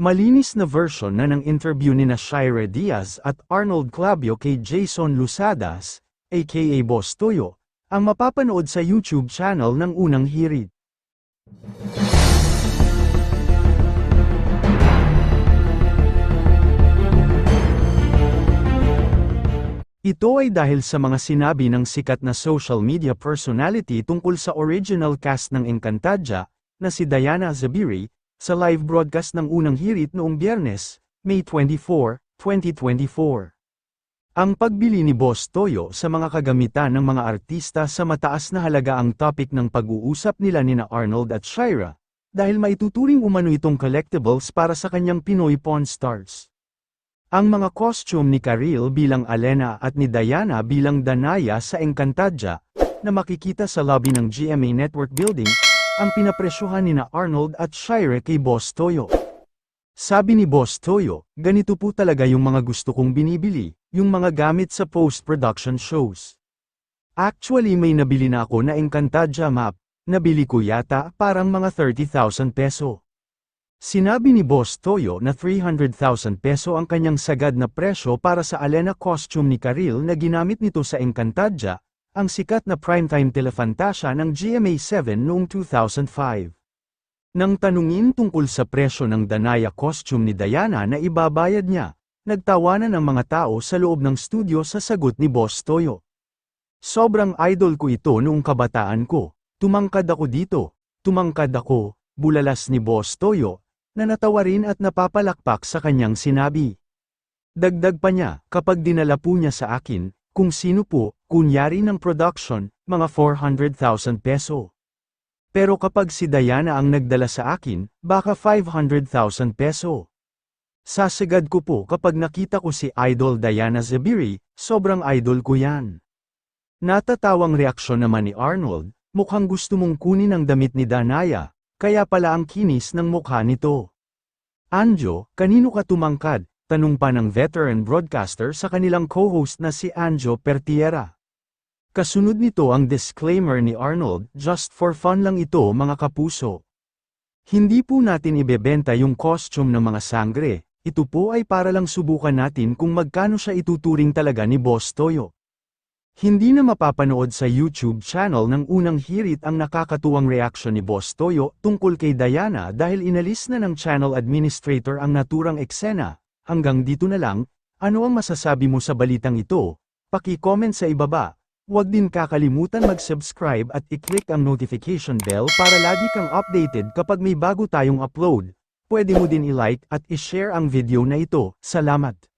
Malinis na version na ng interview ni na Shira Diaz at Arnold Clavio kay Jason Lusadas, aka Boss Toyo, ang mapapanood sa YouTube channel ng unang hirit. Ito ay dahil sa mga sinabi ng sikat na social media personality tungkol sa original cast ng Encantadia, na si Diana Zabiri, sa live broadcast ng unang hirit noong biyernes, May 24, 2024. Ang pagbili ni Boss Toyo sa mga kagamitan ng mga artista sa mataas na halaga ang topic ng pag-uusap nila nina Arnold at Shira, dahil maituturing umano itong collectibles para sa kanyang Pinoy Pawn Stars. Ang mga costume ni Karil bilang Alena at ni Diana bilang Danaya sa Encantadia, na makikita sa lobby ng GMA Network Building, ang pinapresyohan ni na Arnold at Shire kay Boss Toyo. Sabi ni Boss Toyo, ganito po talaga yung mga gusto kong binibili, yung mga gamit sa post-production shows. Actually may nabili na ako na Encantadia map, nabili ko yata parang mga 30,000 peso. Sinabi ni Boss Toyo na 300,000 peso ang kanyang sagad na presyo para sa Alena costume ni Karil na ginamit nito sa Encantadia, ang sikat na primetime telefantasya ng GMA7 noong 2005. Nang tanungin tungkol sa presyo ng Danaya costume ni Diana na ibabayad niya, nagtawanan ang mga tao sa loob ng studio sa sagot ni Boss Toyo. Sobrang idol ko ito noong kabataan ko, tumangkad ako dito, tumangkad ako, bulalas ni Boss Toyo, na natawa rin at napapalakpak sa kanyang sinabi. Dagdag pa niya, kapag dinala po niya sa akin, kung sino po, kunyari ng production, mga 400,000 peso. Pero kapag si Diana ang nagdala sa akin, baka 500,000 peso. Sasagad ko po kapag nakita ko si Idol Diana Zabiri, sobrang idol ko yan. Natatawang reaksyon naman ni Arnold, mukhang gusto mong kunin ang damit ni Danaya, kaya pala ang kinis ng mukha nito. Anjo, kanino ka tumangkad? Tanong pa ng veteran broadcaster sa kanilang co-host na si Anjo Pertiera. Kasunod nito ang disclaimer ni Arnold, just for fun lang ito mga kapuso. Hindi po natin ibebenta yung costume ng mga sangre, ito po ay para lang subukan natin kung magkano siya ituturing talaga ni Boss Toyo. Hindi na mapapanood sa YouTube channel ng unang hirit ang nakakatuwang reaksyon ni Boss Toyo tungkol kay Diana dahil inalis na ng channel administrator ang naturang eksena. Hanggang dito na lang, ano ang masasabi mo sa balitang ito? Paki-comment sa ibaba. Huwag din kakalimutan mag-subscribe at i-click ang notification bell para lagi kang updated kapag may bago tayong upload. Pwede mo din i-like at i-share ang video na ito. Salamat!